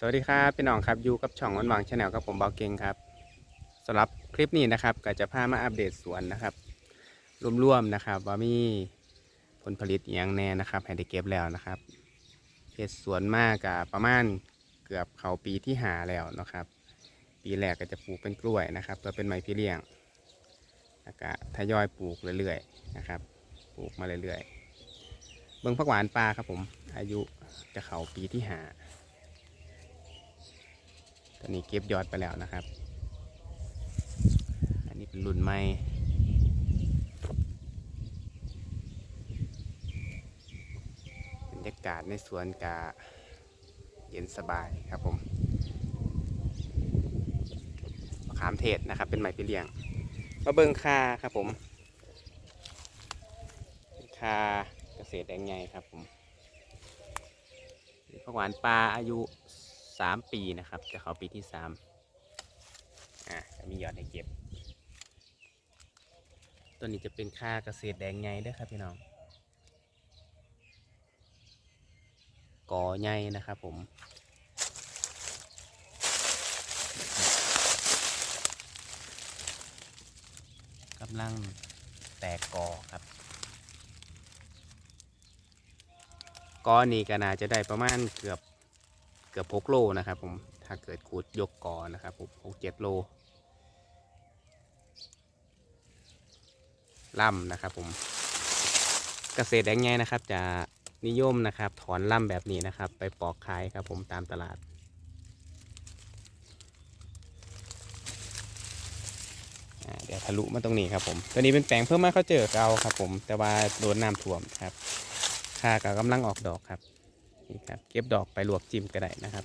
สวัสดีครับพี่น้องครับอยู่กับช่องวันหวังชาแนลกับผมเบาเก่งครับสำหรับคลิปนี้นะครับก็จะพามาอัปเดตสวนนะครับรวมๆนะครับ ว่ามีผลผลิตอย่างแน่นะครับให้ได้เก็บแล้วนะครับเฮ็ดสวนมากกับประมาณเกือบเขาปีที่หาแล้วนะครับ ปีแรกก็จะปลูกเป็นกล้วยนะครับเพื่อเป็นไม้พี่เลี้ยงแล้วก็ทยอยปลูกเรื่อยๆนะครับปลูกมาเรื่อยๆเบิ้งผักหวานปลาครับผมอายุจะเขาปีที่หา ตอนนี้เก็บยอดไปแล้วนะครับ อันนี้เป็นรุ่นใหม่บรรยากาศในสวนกาเย็นสบายครับผมมะขามเทศนะครับ เป็นไม้ไปเลี้ยงมาเบิงคาครับผมคาเกษตรแดงไงครับผมผักหวานปลาอายุ สามปีนะครับ จะเข้าปีที่สามอ่าจะมียอดให้เก็บ ตัวนี้จะเป็นค่าเกษตรแดงไงด้วยครับพี่น้องกอใหญ่นะครับผมกำลังแตกกอครับ กอนี่ก็น่าจะได้ประมาณเกือบ กือบ6โลนะครับผมถ้าเกิดขูดยกกอนะครับผมหกเจ็ดโลล่ำนะครับผมเกษตรแดงไงนะครับ จะนิยมนะครับ ถอนล่ำแบบนี้นะครับ ไปปอกขายครับผมตามตลาด เดี๋ยวทะลุมาตรงนี้ครับผม ตัวนี้เป็นแปลงเพิ่มมาเขาเจอเกาครับผม แต่ว่าโดนน้ำท่วมครับ ค่าก็กำลังออกดอกครับ นี่ครับเก็บดอกไปลวกจิ้มก็ได้นะครับ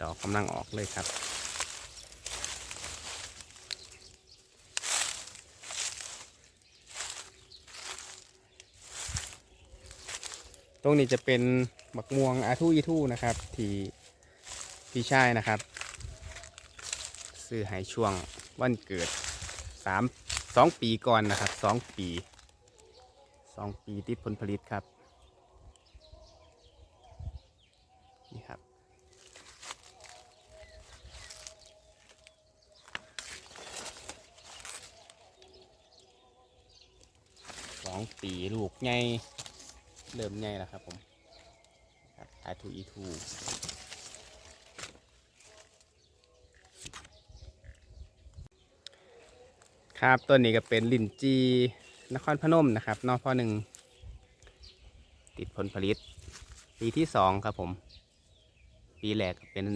ดอกกำลังออกเลยครับ ตรงนี้จะเป็นบักม่วงอาทูอีทูนะครับ ที่พี่ชายนะครับ ซื้อให้ช่วงวันเกิดสามสองปีก่อนนะครับสองปี สองปีติดผลผลิตครับ นี่ครับ สองปีลูกใหญ่เริ่มใหญ่แล้วครับผมไอทูอีทูครับตัวนี้ก็เป็นลินจี นครพนมนะครับนอพ่อหนึ่งติดผลผลิต ปีที่สองครับผม ปีแรกเป็น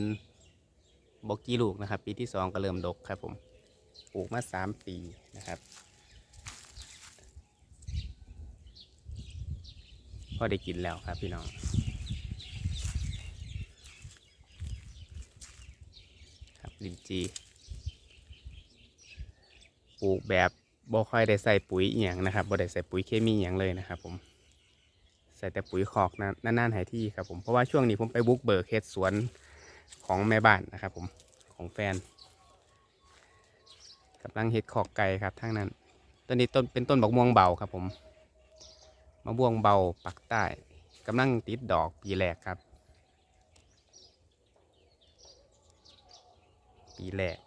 บกกี้ลูกนะครับ ปีที่สองก็เริ่มดกครับผมปลูกมาสามปีนะครับ พอได้กินแล้วครับพี่น้องครับลินจีปลูกแบบ บ่ค่อยได้ใส่ปุ๋ยอหย่างนะครับบ่ได้ใส่ปุ๋ยเคมีอหย่างเลยนะครับ ผม ใส่แต่ปุ๋ยคอกนะนานๆหายที่ครับผมเพราะว่าช่วงนี้ผมไปบุกเบิกเขตสวนของแม่บ้านนะครับ ผมของแฟนกำลังเฮ็ดขอกไก่ครับทั้งนั้นต้นนี้ต้นเป็นต้นบักม่วงเบาครับ ผมมะม่วงเบาปักใต้กำลังติดดอกปีแรกครับ ปีแรก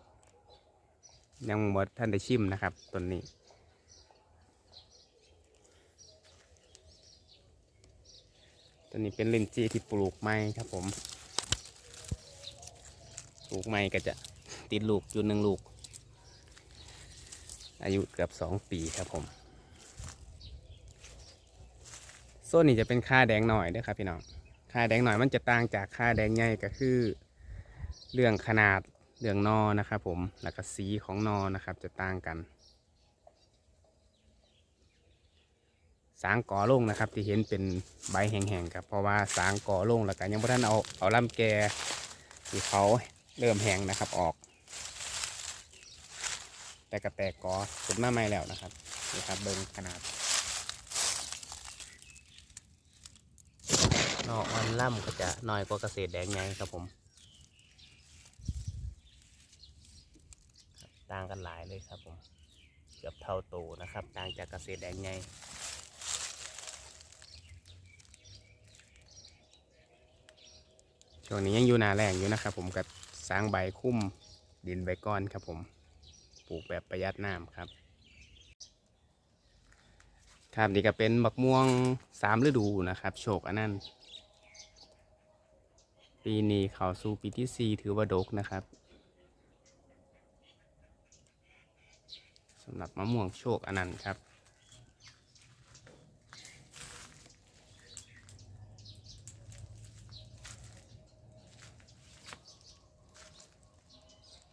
ยังหมดท่านได้ชิมนะครับต้นนี้ ต้นนี้เป็นลินจีที่ปลูกใหม่ครับผม ปลูกใหม่ก็จะติดลูกอยู่หนึ่งลูก อายุเกือบสองปีครับผมโซนนี้จะเป็นค่าแดงหน่อยด้วยครับพี่น้องค่าแดงหน่อยมันจะต่างจากค่าแดงใหญ่ก็คือ เรื่องขนาด เรื่องนอนะครับผมแล้วก็สีของนอนะครับจะต่างกัน สางก่อลงนะครับ ที่เห็นเป็นใบแห้งๆครับเพราะว่าสางก่อลงแล้วก็ยังไม่ทันเอาเอาลำแกที่เขาเริ่มแห้งนะครับออก แต่กระแตกกอสุดมาใหม่แล้วนะครับนี่ครับเบิ้งขนาดนอกมันล่ำก็จะน้อยกว่าเกษตรแดงไงครับผมครับ ต่างกันหลายเลยครับผม เกือบเท่าโตนะครับ ต่างจากเกษตรแดงไงช่วงนี้ยังอยู่นาแรงอยู่นะครับผมกับสร้างใบคุ้มดินใบก้อนครับผมปลูกแบบประหยัดน้ำครับ ครับนี่ก็เป็นบักม่วงสามฤดูนะครับ โชคอันนั้นปีนี้เขาสู่ปีที่สี่ถือว่าดกนะครับ สำหรับมะม่วงโชคอันนั้นต์ครับ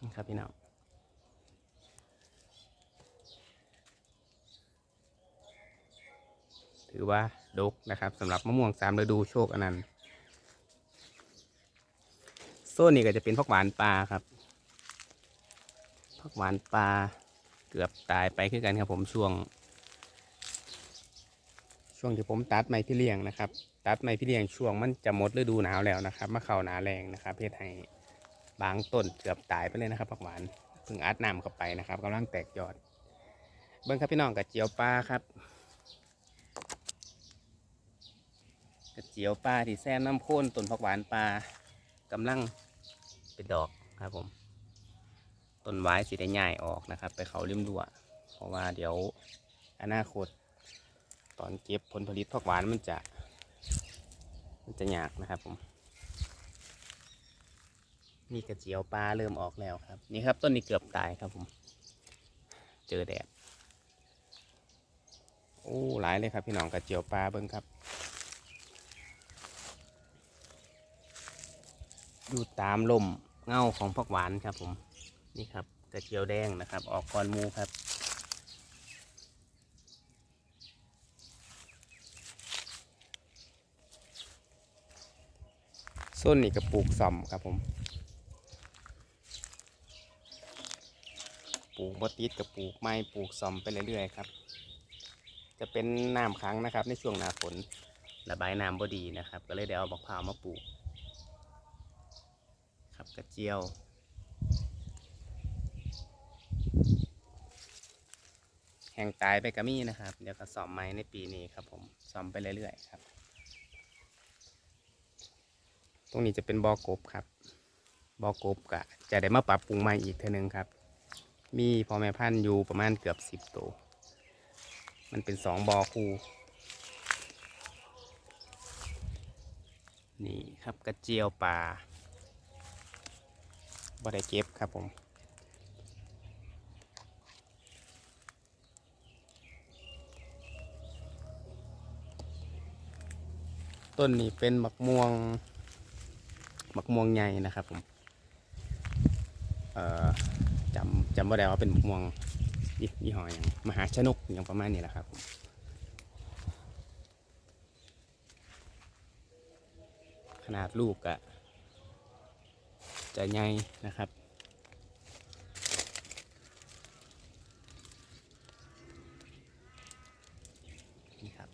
นี่ครับพี่น้องถือว่าดกนะครับสำหรับมะม่วงสามฤดูโชคอนันต์โซนนี้ก็จะเป็นพักหวานปลาครับพักหวานปลา เกือบตายไปคือกันครับผมช่วง ช่วงที่ผมตัดไม้พี่เลี้ยงนะครับ ตัดไม้พี่เลี้ยงช่วงมันจะหมดฤดูหนาวแล้วนะครับมาเข้าหนาแรงนะครับเพศให้บางต้นเกือบตายไปเลยนะครับผักหวานเพิ่งอัดน้ำเข้าไปนะครับกำลังแตกยอด เบิ้งครับพี่น้องกระเจียวปลาครับกระเจียวปลาที่แซมน้ำโค้นต้นผักหวานปลากำลังเป็นดอกครับผม ต้นไว้สีได้ง่ายออกนะครับ ไปเขาริมรั้วเพราะว่าเดี๋ยวอนาคต ตอนเก็บผลผลิตผักหวานมันจะ มันจะยากนะครับผม มีกระเจียวปลาเริ่มออกแล้วครับ นี่ครับต้นนี้เกือบตายครับผม เจอแดดโอ้หลายเลยครับพี่น้องกระเจียวปลาเบิ้งครับอยู่ตามลมเงาของผักหวานครับผม นี่ครับกระเจียวแดงนะครับ ออกก่อนมูครับ ส้นนี่ก็ปลูกซ่อมครับผมปลูกบติดกับปลูกไม้ปลูกซ่อมไปเรื่อยๆครับ จะเป็นน้ำค้างนะครับ ในช่วงหน้าฝนระบายน้ำบ่ดีนะครับ ก็เลยได้เอาบักพร้าวมาปลูก ครับกระเจียว แห่งตายไปกระมี่นะครับ เดี๋ยวก็ซ่อมไม้ในปีนี้ครับ ผมซ่อมไปเรื่อยๆครับ ตรงนี้จะเป็นบ่อกบครับบ่อกบกะจะได้มาปรับปรุงใหม่อีกเท่านึงครับ มีพ่อแม่พันธุ์อยู่ประมาณเกือบสิบตัวมันเป็นสองบอคู่นี่ครับกระเจียวปลาบ่ได้เก็บครับผม ต้นนี้เป็นมะม่วงมะม่วงใหญ่นะครับผมจำจำว่าได้ว่าเป็นมะม่วงยี่ยี่ห้ออย่างมหาชนกอย่างประมาณนี้แหละครับผมขนาดลูกอะจะใหญ่นะครับ นี่ครับ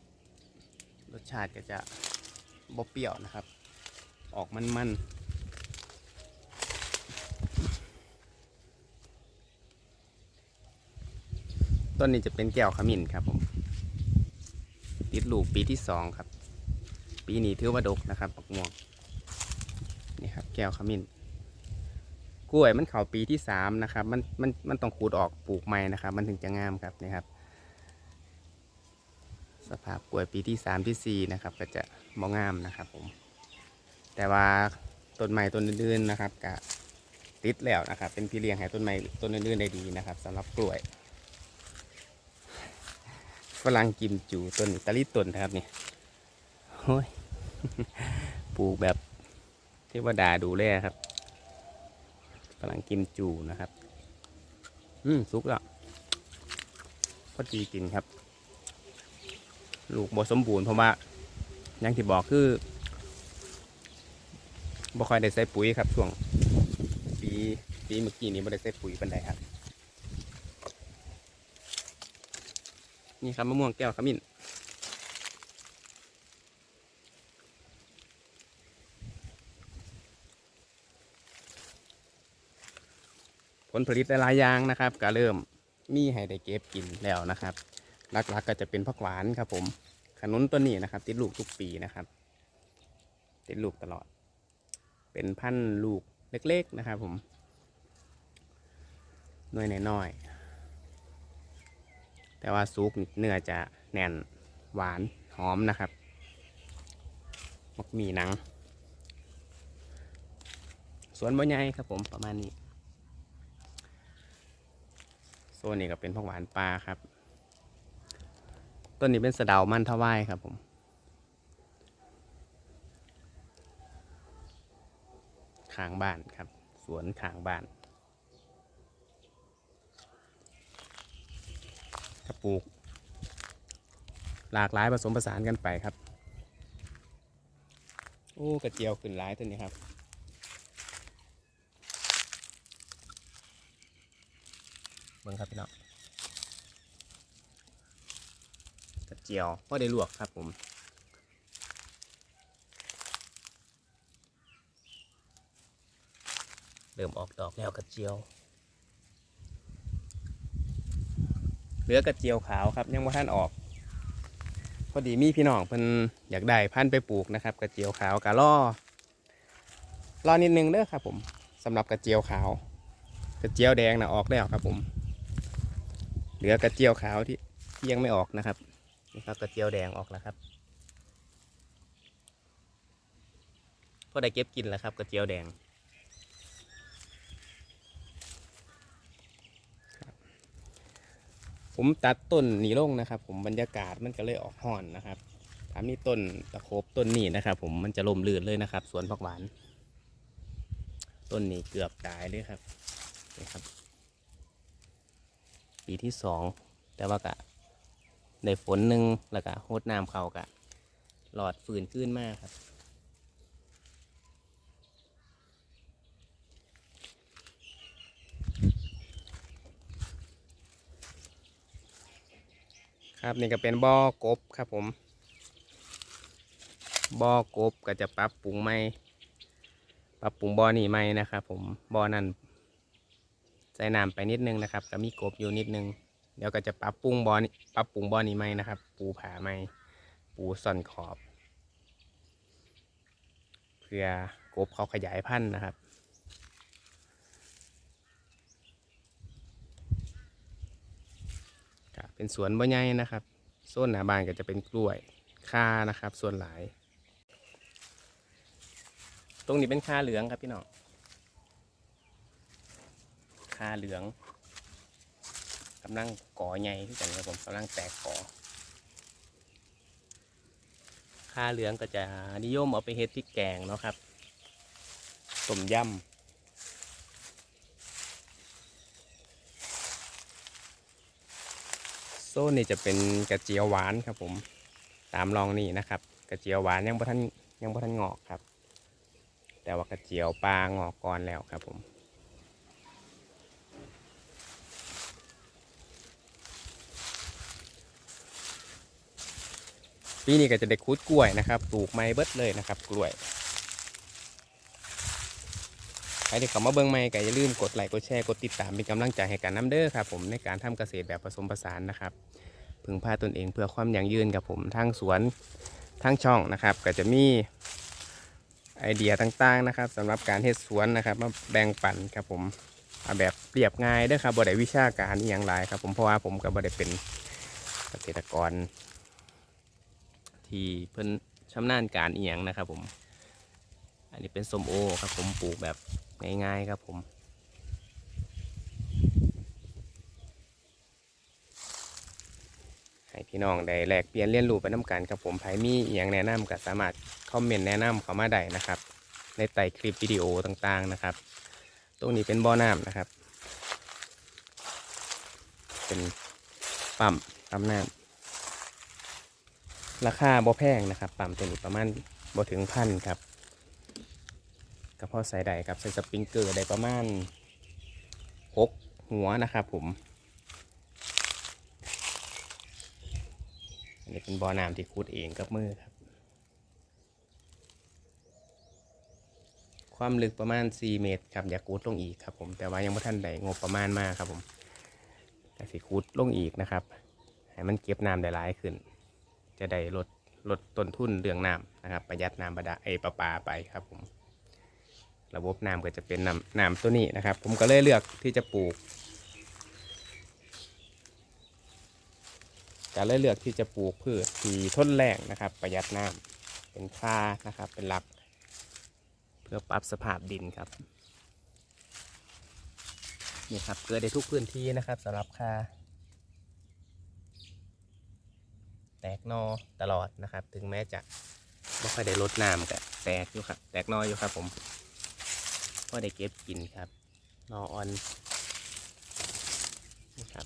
รสชาติก็จะ บ่เปรี้ยวนะครับ ออกมันๆต้นนี้จะเป็นแก้วขมิ้นครับผม ติดลูกปีที่สองครับ ปีนี้ถือว่าดกนะครับปักม่วงนี่ครับ แก้วขมิ้นกล้วยมันเข่าปีที่สามนะครับ มันมันมันต้องขูดออกปลูกใหม่นะครับ มันถึงจะงามครับนี่ครับ สภาพกล้วยปีที่สามที่สี่นะครับ ก็จะมองงามนะครับ ผม แต่ว่าต้นไม้ต้นอื่นๆนะครับก็ติดแล้วนะครับ เป็นพี่เลี้ยงให้ต้นไม้ต้นอื่นๆได้ดีนะครับสำหรับกล้วยฝรั่งกิมจูต้นอิตาลีต้นนะครับนี่โอ้ยปลูกแบบเทวดาดูแลครับฝรั่งกิมจูนะครับ อืมสุกแล้วพอดีกินครับ ลูกบ่สมบูรณ์เพราะว่าอย่างที่บอกคือบ่ค่อยได้ใส่ปุ๋ยครับช่วงปีปีเมื่อกี้นี้บ่ได้ใส่ปุ๋ยปันใดครับ นี่ครับมะม่วงแก้วขมิ้นผลผลิตหลายๆอย่างนะครับ ก็เริ่มมีให้ได้เก็บกินแล้วนะครับ หลักๆก็จะเป็นผักหวานครับ ผมขนุนตัวนี้นะครับ ติดลูกทุกปีนะครับ ติดลูกตลอด เป็นพันธุ์ลูกเล็ก ๆนะครับ ผมหน่วยน้อยๆแต่ว่าซุกเนื้อจะแน่นหวานหอมนะครับมักมีหนังสวนบ่ใหญ่ครับผมประมาณนี้โซนนี้ก็เป็นผักหวานปลาครับ ต้นนี้เป็นสะเดามันทวายครับผมขางบ้านครับ สวนขางบ้านกระปลูก หลากหลายผสมผสานกันไปครับ โอ้กระเจียวขึ้นหลายตัวนี้ครับ เบิ่งครับพี่น้องกระเจียวพอได้ลวกครับผมเริ่มออกดอกแล้วกระเจียว เหลือกระเจียวขาวครับ ยังว่าท่านออก พอดีมีพี่น้องเพิ่นอยากได้พันธุ์ไปปลูกนะครับ กระเจียวขาวกะล่อรอนิดนึงเด้อครับผมสำหรับกระเจียวขาว กระเจียวแดงนะออกแล้วครับผม เหลือกระเจียวขาวที่ที่ยังไม่ออกนะครับ นี่ครับกระเจียวแดงออกแล้วครับพอได้เก็บกินแล้วครับกระเจียวแดงผมตัดต้นหนี้ลงนะครับ ผมบรรยากาศมันก็เลยออกห่อนนะครับถ้ามีต้นตะโคบต้นนี้นะครับ ผมมันจะลมลื่นเลยนะครับ สวนผักหวาน ต้นนี้เกือบตายเลยครับนี่ครับ ปีที่สองแต่ว่ากะ ได้ฝนหนึ่งแล้วก็โฮดน้ำเขากะหลอดฝืนขึ้นมากครับ ครับนี่ก็เป็นบ่อกบครับผม บ่อกบก็จะปรับปรุงใหม่ปรับปรุงบ่อนี่ใหม่นะครับผมบ่อนั้นใส่น้ำไปนิดนึงนะครับก็มีกบอยู่นิดนึง เดี๋ยวก็จะปรับปรุงบอนี้ปรับปรุงบอนี้ใหมนะครับ ปูผาใหมปูส่อนขอบ เพื่อกบเขาขยายพันธุ์นะครับเป็นสวนบ่ใหญ่นะครับโซนหน้าบ้านก็จะเป็นกล้วยค่านะครับ ส่วนหลาย ตรงนี้เป็นค่าเหลืองครับพี่น้องค่าเหลืองำลังก่อใหญ่ที่กันครับผมกำลังแตกก่อคาเหลืองก็จะนิยมเอาไปเฮ็ดพริกแกงเนาะครับต้มยำโซนนี่จะเป็นกระเจียวหวานครับผม ตามลองนี่นะครับ กระเจียวหวานยังบ่ทันยังบ่ทันงอกครับ แต่ว่ากระเจียวปลางอกก่อนแล้วครับผม ปีนี้ก็จะได้คุดกล้วยนะครับปลูกไม้เบิดเลยนะครับ กล้วยใครที่เข้ามาเบิ่งใหม่ก็อย่าลืมกดไลค์กดแชร์กดติดตามเป็นกำลังใจให้กันน้ำเด้อครับผมในการทำเกษตรแบบผสมผสานนะครับ พึ่งพาตนเองเพื่อความยั่งยืนกับผมทั้งสวนทั้งช่องนะครับ ก็จะมีไอเดียต่างๆนะครับสำหรับการเฮ็ดสวนนะครับมาแบ่งปันครับผมเอาแบบเปรียบง่ายเด้อครับบ่ได้วิชาการอหย่างไรครับผมเพราะว่าผมก็บ่ได้เป็นเกษตรกร ที่เพิ่นชำนาญการอีหยังนะครับ ผม อันนี้เป็นส้มโอครับ ผมปลูกแบบง่ายๆครับผมให้พี่น้องได้แลกเปลี่ยนเรียนรู้ไปน้ำกันครับผมไผมีอหย่างแนะนำก็สามารถคอมเมนต์แนะนำเข้ามาได้นะครับ ในใต้คลิปวิดีโอต่างๆนะครับ ตรงนี้เป็นบ่อน้ำนะครับ เป็นปั๊มปั๊มน้ำ ราคาบ่แพงนะครับปั๊มตัวนี้ประมาณบ่ถึงพันครับกระเพาะใส่ได้ครับใส่สปริงเกอร์ได้ประมาณหกหัวนะครับผมอันนี้เป็นบ่อน้ำที่คูดเองกับมือครับ ความลึกประมาณ 4 เมตรครับอยากคูดลงอีกครับผมแต่ว่ายังไม่ทันได้งบประมาณมากครับผมแต่สิคูดลงอีกนะครับให้มันเก็บน้ำได้หลายขึ้น จะได้ลดลดต้นทุนเรื่องน้ำนะครับ ประหยัดน้ำประดาไอประปาไปครับผม ระบบน้ำก็จะเป็นน้ำน้ำตัวนี้นะครับ ผมก็เลยเลือกที่จะปลูกก็เลยเลือกที่จะปลูกพืชที่ทนแรงนะครับ ประหยัดน้ำเป็นค่านะครับเป็นหลัก เพื่อปรับสภาพดินครับนี่ครับเกิดได้ทุกพื้นที่นะครับสำหรับค่า แตกนอตลอดนะครับ ถึงแม้จะไม่ค่อยได้ลดน้ำแต่แตกอยู่ครับ แตกนออยู่ครับผมก็ได้เก็บกินครับ นออ่อนนี่ครับ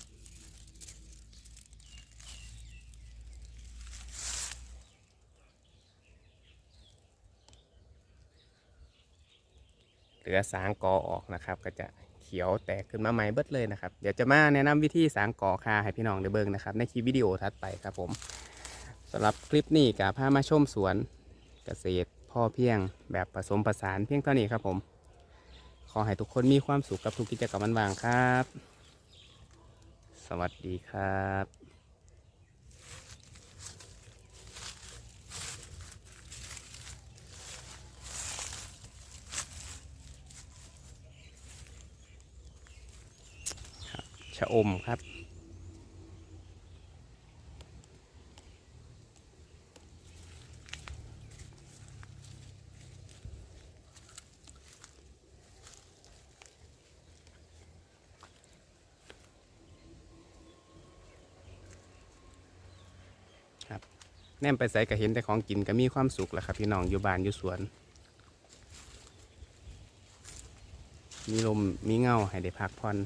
เหลือสางกอออกนะครับ ก็จะเขียวแตกขึ้นมาใหม่เบิดเลยนะครับ เดี๋ยวจะมาแนะนำวิธีสางกอคาให้พี่น้องได้เบิ่งนะครับ ในคลิปวิดีโอถัดไปครับผม สำหรับคลิปนี้กับพามาชมสวนเกษตรพ่อเพียงแบบผสมผสานเพียงเท่านี้ครับผม ขอให้ทุกคนมีความสุขกับทุกกิจกรรมวันวางครับ สวัสดีครับครับชะอมครับ แนมไปใส่ก็เห็นแต่ของกินก็มีความสุขแหละครับพี่น้องอยู่บ้านอยู่สวน มีลมมีเงาให้ได้พักผ่อน